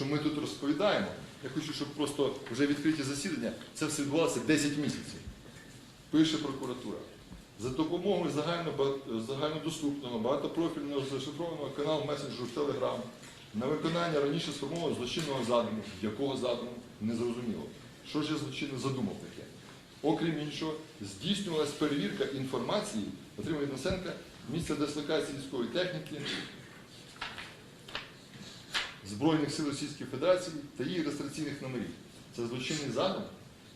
що ми тут розповідаємо. Я хочу, щоб просто вже відкриті засідання, це все відбувалося 10 місяців. Пише прокуратура. За допомогою загально, загальнодоступного, багатопрофільного зашифрованого каналу месенджеру Telegram на виконання раніше сформованого злочинного задуму, якого задуму не зрозуміло. Що ж я злочинно задумав таке? Окрім іншого, здійснювалась перевірка інформації, отриманої від Носенка, місця дислокації військової техніки, Збройних сил Російської Федерації та її реєстраційних номерів. Це злочинний задум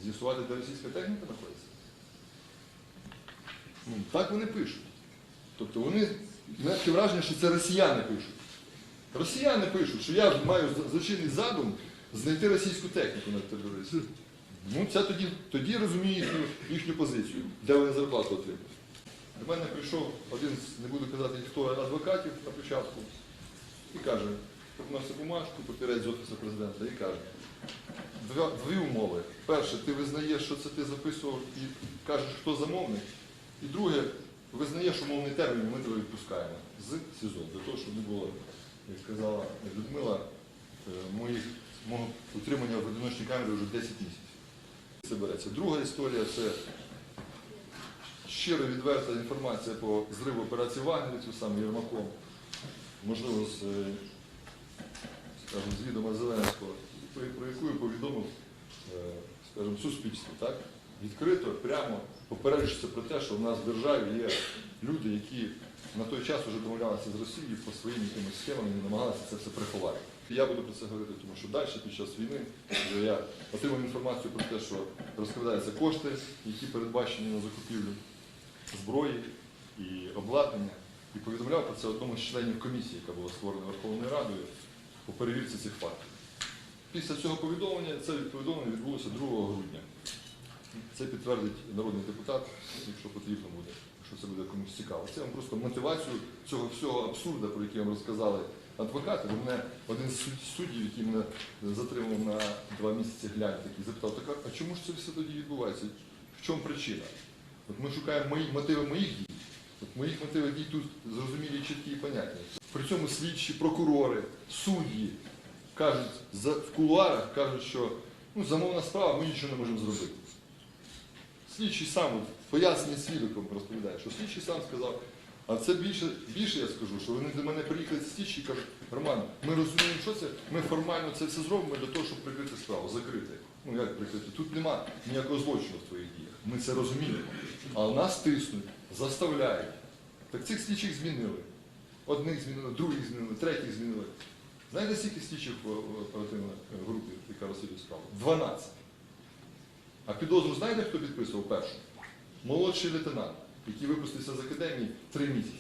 з'ясувати, де російська техніка знаходиться. Ну, так вони пишуть. Тобто вони таке враження, що це росіяни пишуть. Росіяни пишуть, що я маю злочинний задум знайти російську техніку на території. Ну, це тоді, тоді розумію їхню, їхню позицію, де вони зарплату отримують. До мене прийшов один з, не буду казати, хто адвокатів на початку, і каже, приносить бумажку, папірець з Офісу президента, і каже, дві умови. Перше, ти визнаєш, що це ти записував і кажеш, хто замовник. І друге, визнаєш умовний термін, ми тебе відпускаємо з СІЗО, для того, щоб не було, як сказала Людмила, е, моїх, мого утримання в одиночній камері вже 10 місяців. Це береться. Друга історія це щиро відверта інформація по зриву операції Вагнерівців саме Єрмаком, можливо, з, е, скажімо, з відома Зеленського, про, яку я повідомив, е, скажімо, суспільству, так? Відкрито, прямо попереджується про те, що в нас в державі є люди, які на той час вже домовлялися з Росією по своїм якимось схемам і намагалися це все приховати. Я буду про це говорити, тому що далі під час війни вже я отримав інформацію про те, що розкрадаються кошти, які передбачені на закупівлю зброї і обладнання, і повідомляв про це одному з членів комісії, яка була створена Верховною Радою по перевірці цих фактів. Після цього повідомлення це повідомлення відбулося 2 грудня. Це підтвердить народний депутат, якщо потрібно буде, якщо це буде комусь цікаво. Це вам просто мотивацію цього всього абсурду, про який вам розказали адвокати. Бо мене один з суддів, який мене затримав на два місяці глянь, такий запитав, так а- чому ж це все тоді відбувається? В чому причина? От ми шукаємо мої, мотиви моїх дій. От моїх мотивів дій тут зрозумілі, чіткі і понятні. При цьому слідчі, прокурори, судді кажуть в кулуарах кажуть, що ну, замовна справа, ми нічого не можемо зробити. Слідчий сам, пояснення свідоком розповідає, що слідчий сам сказав, а це більше, більше я скажу, що вони до мене приїхали слідчі і кажуть, Роман, ми розуміємо, що це, ми формально це все зробимо для того, щоб прикрити справу, закрити. Ну як прикрити? Тут нема ніякого злочину в твоїх діях. Ми це розуміємо. А нас тиснуть, заставляють. Так цих слідчих змінили. Одних змінили, других змінили, третіх змінили. Знаєте, скільки слідчих оперативна групи, яка розслідує справу? 12. А підозру знаєте, хто підписував першу? Молодший лейтенант, який випустився з академії три місяці.